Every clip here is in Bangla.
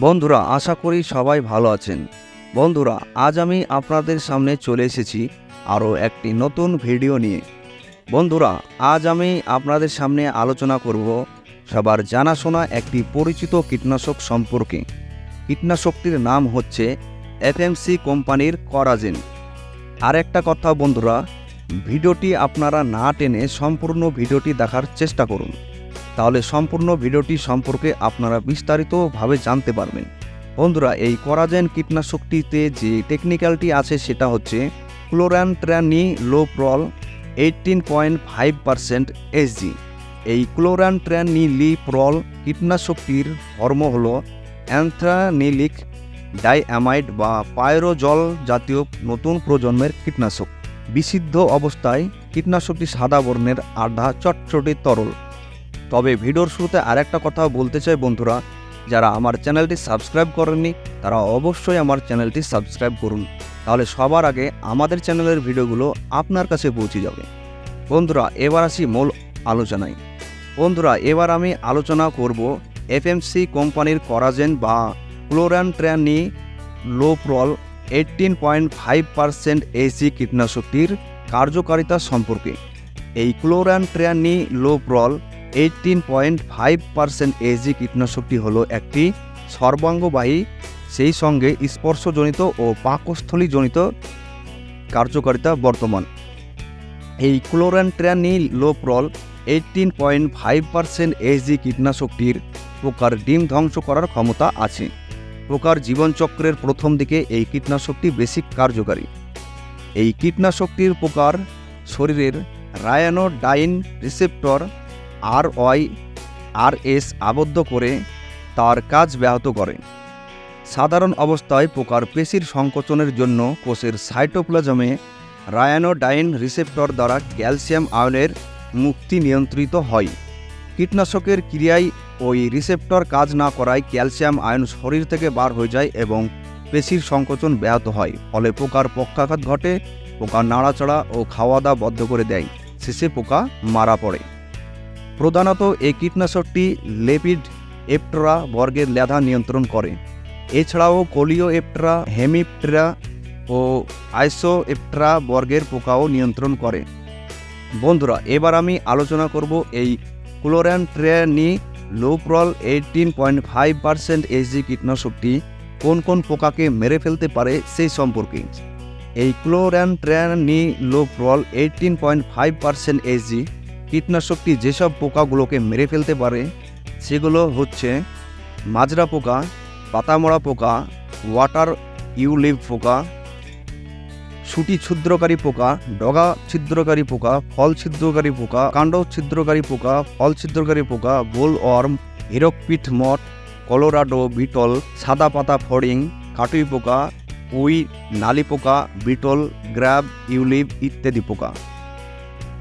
বন্ধুরা, আশা করি সবাই ভালো আছেন। বন্ধুরা, আজ আমি আপনাদের সামনে চলে এসেছি আরও একটি নতুন ভিডিও নিয়ে। বন্ধুরা, আজ আমি আপনাদের সামনে আলোচনা করব সবার জানাশোনা একটি পরিচিত কীটনাশক সম্পর্কে। কীটনাশকটির নাম হচ্ছে এফএমসি কোম্পানির করাজেন। আর একটা কথা বন্ধুরা, ভিডিওটি আপনারা না টেনে সম্পূর্ণ ভিডিওটি দেখার চেষ্টা করুন। তাহলে সম্পূর্ণ ভিডিওটি সম্পর্কে আপনারা বিস্তারিতভাবে জানতে পারবেন। বন্ধুরা, এই করাজেন কীটনাশকটিতে যে টেকনিক্যালটি আছে সেটা হচ্ছে chlorantraniliprole eighteen point five percent SG এই ক্লোরান্ট্রানি লি প্রল কীটনাশকটির ধর্ম হল অ্যান্থ্রানিলিক ডাইঅ্যামাইড বা পায়রোজল জাতীয় নতুন প্রজন্মের কীটনাশক। বিশুদ্ধ অবস্থায় কীটনাশকটি সাদা বর্ণের আধা চটচটে তরল। তবে ভিডিওর শুরুতে আরেকটা কথা বলতে চাই বন্ধুরা, যারা আমার চ্যানেলটি সাবস্ক্রাইব করেননি, তারা অবশ্যই আমার চ্যানেলটি সাবস্ক্রাইব করুন। তাহলে সবার আগে আমাদের চ্যানেলের ভিডিওগুলো আপনার কাছে পৌঁছে যাবে। বন্ধুরা, এবার আসি মূল আলোচনায়। বন্ধুরা, এবার আমি আলোচনা করব এফএমসি কোম্পানির করাজেন বা chlorantraniliprole eighteen point five percent SC কীটনাশকটির কার্যকারিতা সম্পর্কে। এই chlorantraniliprole eighteen point five percent AG কীটনাশকটি হলো একটি সর্বাঙ্গবাহী, সেই সঙ্গে স্পর্শজনিত ও পাকস্থলীজনিত কার্যকারিতা বর্তমান। এই chlorantraniliprole eighteen point five percent SG কীটনাশকটির পোকার ডিম ধ্বংস করার ক্ষমতা আছে। পোকার জীবনচক্রের প্রথম দিকে এই কীটনাশকটি বেশি কার্যকারী। এই কীটনাশকটির পোকার শরীরের ryanodine receptor R Y R S আবদ্ধ করে তার কাজ ব্যাহত করে। সাধারণ অবস্থায় পোকার পেশির সংকোচনের জন্য কোষের সাইটোপ্লাজমে রায়ানোডাইন রিসেপ্টর দ্বারা ক্যালসিয়াম আয়নের মুক্তি নিয়ন্ত্রিত হয়। কীটনাশকের ক্রিয়ায় ওই রিসেপ্টর কাজ না করায় ক্যালসিয়াম আয়ন শরীর থেকে বার হয়ে যায় এবং পেশির সংকোচন ব্যাহত হয়। ফলে পোকার পক্ষাঘাত ঘটে, পোকা নাড়াচাড়া ও খাওয়া দাওয়া বদ্ধ করে দেয়। শেষে পোকা মারা পড়ে। প্রধানত এই কীটনাশকটি লেপিড এপট্রা বর্গের লেধা নিয়ন্ত্রণ করে। এছাড়াও কোলিও এপট্রা, হেমিপট্রা ও আইসো এপট্রা বর্গের পোকাও নিয়ন্ত্রণ করে। বন্ধুরা, এবার আমি আলোচনা করব এই chlorantraniliprole eighteen point five percent SG কীটনাশকটি কোন কোন পোকাকে মেরে ফেলতে পারে সেই সম্পর্কে। এই chlorantraniliprole eighteen point five percent SG কীটনাশকটি যেসব পোকাগুলোকে মেরে ফেলতে পারে, সেগুলো হচ্ছে মাজরা পোকা পাতামড়া পোকা, ওয়াটার ইউলিভ পোকা, সুটি ছিদ্রকারী পোকা, ডগা ছিদ্রকারী পোকা, ফল ছিদ্রকারী পোকা, কাণ্ড ছিদ্রকারী পোকা, ফল ছিদ্রকারী পোকা, বোল ওয়ার্ম হিরকপিঠ মট, কলোরাডো বিটল, সাদা পাতা ফড়িং, কাটুই পোকা, উই, নালি পোকা, বিটল, গ্র্যাব ইউলিভ ইত্যাদি পোকা।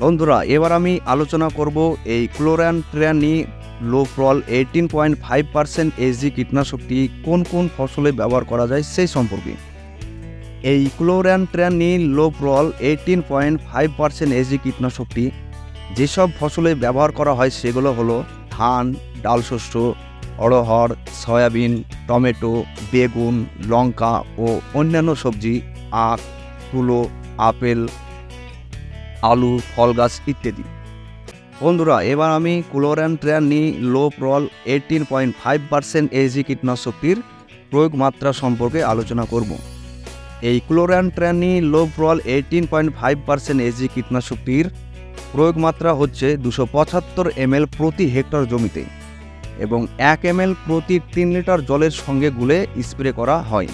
বন্ধুরা, এবার আমি আলোচনা করব এই chlorantraniliprole eighteen point five percent SG কীটনাশকটি কোন কোন ফসলে ব্যবহার করা যায় সেই সম্পর্কে। এই chlorantraniliprole eighteen point five percent SG কীটনাশকটি যেসব ফসলে ব্যবহার করা হয় সেগুলো হলো ধান, ডাল শস্য, অড়হর, সয়াবিন, টমেটো, বেগুন, লঙ্কা ও অন্যান্য সবজি, আখ, তুলো, আপেল আলু, ফল গাছ ইত্যাদি। বন্ধুরা, এবার আমি chlorantraniliprole eighteen point five percent AG কীটনাশকটির প্রয়োগ মাত্রা সম্পর্কে আলোচনা করব। এই chlorantraniliprole eighteen point five percent AG কীটনাশকটির প্রয়োগ মাত্রা হচ্ছে দুশো পঁচাত্তর এমএল প্রতি হেক্টর জমিতে এবং এক এমএল প্রতি তিন লিটার জলের সঙ্গে গুলে স্প্রে করা হয়।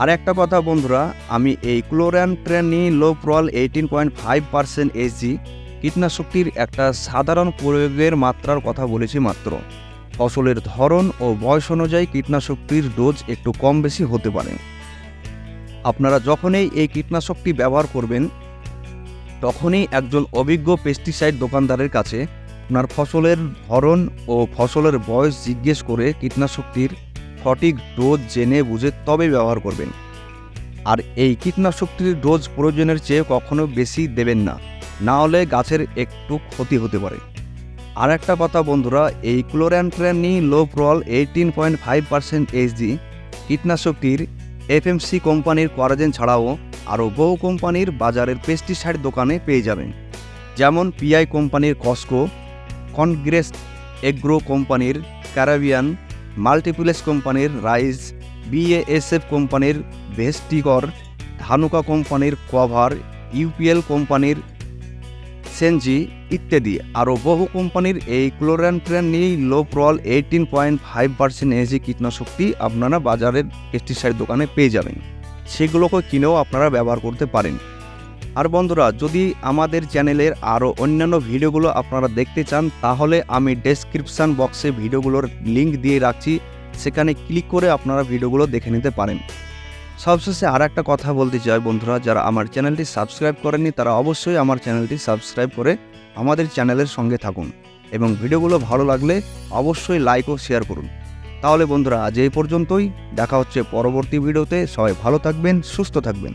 আর একটা কথা বন্ধুরা, আমি এই chlorantraniliprole eighteen point five percent SG কীটনাশকটির একটা সাধারণ প্রয়োগের মাত্রার কথা বলেছি মাত্র। ফসলের ধরন ও বয়স অনুযায়ী কীটনাশকটির ডোজ একটু কম বেশি হতে পারে। আপনারা যখনই এই কীটনাশকটি ব্যবহার করবেন, তখনই একজন অভিজ্ঞ পেস্টিসাইড দোকানদারের কাছে আপনার ফসলের ধরন ও ফসলের বয়স জিজ্ঞেস করে কীটনাশকটির সঠিক ডোজ জেনে বুঝে তবে ব্যবহার করবেন। আর এই কীটনাশকটির ডোজ প্রয়োজনের চেয়ে কখনো বেশি দেবেন না। না হলে গাছের একটু ক্ষতি হতে পারে। আর একটা কথা বন্ধুরা, এই chlorantraniliprole eighteen point five percent HD কীটনাশকটির FMC কোম্পানির করাজেন ছাড়াও আরও বহু কোম্পানির বাজারের পেস্টিসাইড দোকানে পেয়ে যাবেন। যেমন পিআই কোম্পানির কস্কো কনগ্রেস এগ্রো কোম্পানির ক্যারাবিয়ান মাল্টিপ্লেক্স কোম্পানির রাইস বিএএসএফ কোম্পানির ভেস্টিকর, ধানুকা কোম্পানির কভার, ইউপিএল কোম্পানির সেনজি ইত্যাদি। আরও বহু কোম্পানির এই chlorantraniliprole eighteen point five percent SC কীটনাশকটি আপনারা বাজারের পেস্টিসাইড দোকানে পেয়ে যাবেন। সেগুলোকে কিনেও আপনারা ব্যবহার করতে পারেন। আর বন্ধুরা, যদি আমাদের চ্যানেলের আরও অন্যান্য ভিডিওগুলো আপনারা দেখতে চান, তাহলে আমি ডেসক্রিপশান বক্সে ভিডিওগুলোর লিঙ্ক দিয়ে রাখছি। সেখানে ক্লিক করে আপনারা ভিডিওগুলো দেখে নিতে পারেন। সবশেষে আর একটা কথা বলতে চাই বন্ধুরা, যারা আমার চ্যানেলটি সাবস্ক্রাইব করেননি, তারা অবশ্যই আমার চ্যানেলটি সাবস্ক্রাইব করে আমাদের চ্যানেলের সঙ্গে থাকুন এবং ভিডিওগুলো ভালো লাগলে অবশ্যই লাইক ও শেয়ার করুন। তাহলে বন্ধুরা, আজ এই পর্যন্তই। দেখা হচ্ছে পরবর্তী ভিডিওতে। সবাই ভালো থাকবেন, সুস্থ থাকবেন।